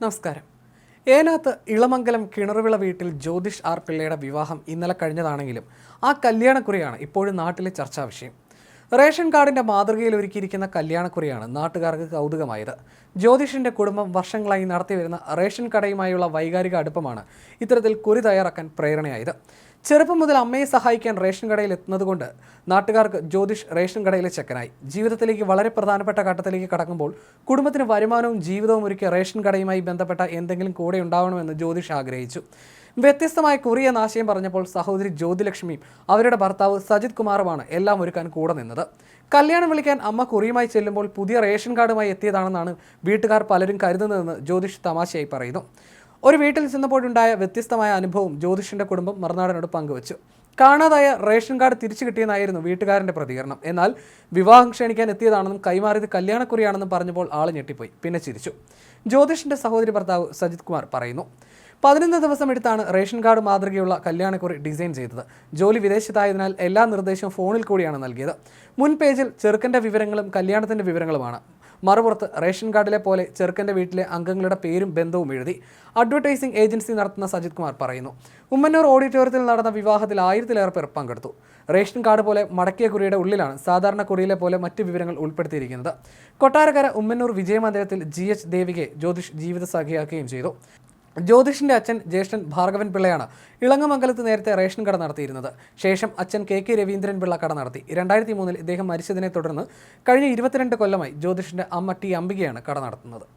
നമസ്കാരം. ഏനാത്ത് ഇളമംഗലം കിണറുവിള വീട്ടിൽ ജ്യോതിഷ് ആർ പിള്ളയുടെ വിവാഹം ഇന്നലെ കഴിഞ്ഞതാണെങ്കിലും ആ കല്യാണക്കുറിയാണ് ഇപ്പോഴും നാട്ടിലെ ചർച്ചാ വിഷയം. റേഷൻ കാർഡിന്റെ മാതൃകയിൽ ഒരുക്കിയിരിക്കുന്ന കല്യാണക്കുറിയാണ് നാട്ടുകാർക്ക് കൗതുകമായത്. ജ്യോതിഷിന്റെ കുടുംബം വർഷങ്ങളായി നടത്തിവരുന്ന റേഷൻ കടയുമായുള്ള വൈകാരിക അടുപ്പമാണ് ഇത്തരത്തിൽ കുറി തയ്യാറാക്കാൻ പ്രേരണയായത്. ചെറുപ്പം മുതൽ അമ്മയെ സഹായിക്കാൻ റേഷൻ കടയിൽ എത്തുന്നതുകൊണ്ട് നാട്ടുകാർക്ക് ജ്യോതിഷ് റേഷൻ കടയിലെ ചെക്കനായി. ജീവിതത്തിലേക്ക് വളരെ പ്രധാനപ്പെട്ട ഘട്ടത്തിലേക്ക് കടക്കുമ്പോൾ കുടുംബത്തിന് വരുമാനവും ജീവിതവും ഒരുക്കിയ റേഷൻ കടയുമായി ബന്ധപ്പെട്ട എന്തെങ്കിലും കൂടെ ഉണ്ടാവണമെന്ന് ജ്യോതിഷ് ആഗ്രഹിച്ചു. വ്യത്യസ്തമായ കുറി എന്ന ആശയം പറഞ്ഞപ്പോൾ സഹോദരി ജ്യോതിലക്ഷ്മിയും അവരുടെ ഭർത്താവ് സജിത് കുമാറുമാണ് എല്ലാം ഒരുക്കാൻ കൂടെ നിന്നത്. കല്യാണം വിളിക്കാൻ അമ്മ കുറിയുമായി ചെല്ലുമ്പോൾ പുതിയ റേഷൻ കാർഡുമായി എത്തിയതാണെന്നാണ് വീട്ടുകാർ പലരും കരുതുന്നതെന്ന് ജ്യോതിഷ് തമാശയായി പറയുന്നു. ഒരു വീട്ടിൽ ചെന്നപ്പോഴുണ്ടായ വ്യത്യസ്തമായ അനുഭവം ജ്യോതിഷിന്റെ കുടുംബം മറുനാടനോട് പങ്കുവച്ചു. കാണാതായ റേഷൻ കാർഡ് തിരിച്ചു കിട്ടിയെന്നായിരുന്നു വീട്ടുകാരന്റെ പ്രതികരണം. എന്നാൽ വിവാഹം ക്ഷണിക്കാൻ എത്തിയതാണെന്നും കൈമാറിയത് കല്യാണക്കുറിയാണെന്നും പറഞ്ഞപ്പോൾ ആൾ ഞെട്ടിപ്പോയി. പിന്നെ ചിരിച്ചു. ജ്യോതിഷിന്റെ സഹോദരി ഭർത്താവ് സജിത് കുമാർ പറയുന്നു പതിനൊന്ന് ദിവസം എടുത്താണ് റേഷൻ കാർഡ് മാതൃകയുള്ള കല്യാണക്കുറി ഡിസൈൻ ചെയ്തത്. ജോലി വിദേശത്തായതിനാൽ എല്ലാ നിർദ്ദേശവും ഫോണിൽ കൂടിയാണ് നൽകിയത്. മുൻ പേജിൽ ചെറുക്കന്റെ വിവരങ്ങളും കല്യാണത്തിന്റെ വിവരങ്ങളുമാണ്. മറുപുറത്ത് റേഷൻ കാർഡിലെ പോലെ ചെറുക്കന്റെ വീട്ടിലെ അംഗങ്ങളുടെ പേരും ബന്ധവും എഴുതി അഡ്വർടൈസിംഗ് ഏജൻസി നടത്തുന്ന സജിത് കുമാർ പറയുന്നു. ഉമ്മന്നൂർ ഓഡിറ്റോറിയത്തിൽ നടന്ന വിവാഹത്തിൽ ആയിരത്തിലേറെ പേർ പങ്കെടുത്തു. റേഷൻ കാർഡ് പോലെ മടക്കിയ കുറിയുടെ ഉള്ളിലാണ് സാധാരണ കുറിയിലെ പോലെ മറ്റ് വിവരങ്ങൾ ഉൾപ്പെടുത്തിയിരിക്കുന്നത്. കൊട്ടാരക്കര ഉമ്മന്നൂർ വിജയമന്ദിരത്തിൽ ജി എച്ച് ദേവികയെ ജ്യോതിഷ് ജീവിതസാഖിയാക്കുകയും ചെയ്തു. ജ്യോതിഷിന്റെ അച്ഛൻ ജ്യേഷ്ഠൻ ഭാർഗവൻ പിള്ളയാണ് ഇളങ്ങമംഗലത്ത് നേരത്തെ റേഷൻ കട നടത്തിയിരുന്നത്. ശേഷം അച്ഛൻ കെ കെ രവീന്ദ്രൻ പിള്ള കട നടത്തി. രണ്ടായിരത്തി മൂന്നിൽ ഇദ്ദേഹം മരിച്ചതിനെ തുടർന്ന് കഴിഞ്ഞ ഇരുപത്തിരണ്ട് കൊല്ലമായി ജ്യോതിഷിന്റെ അമ്മ ടി അംബികയാണ് കട നടത്തുന്നത്.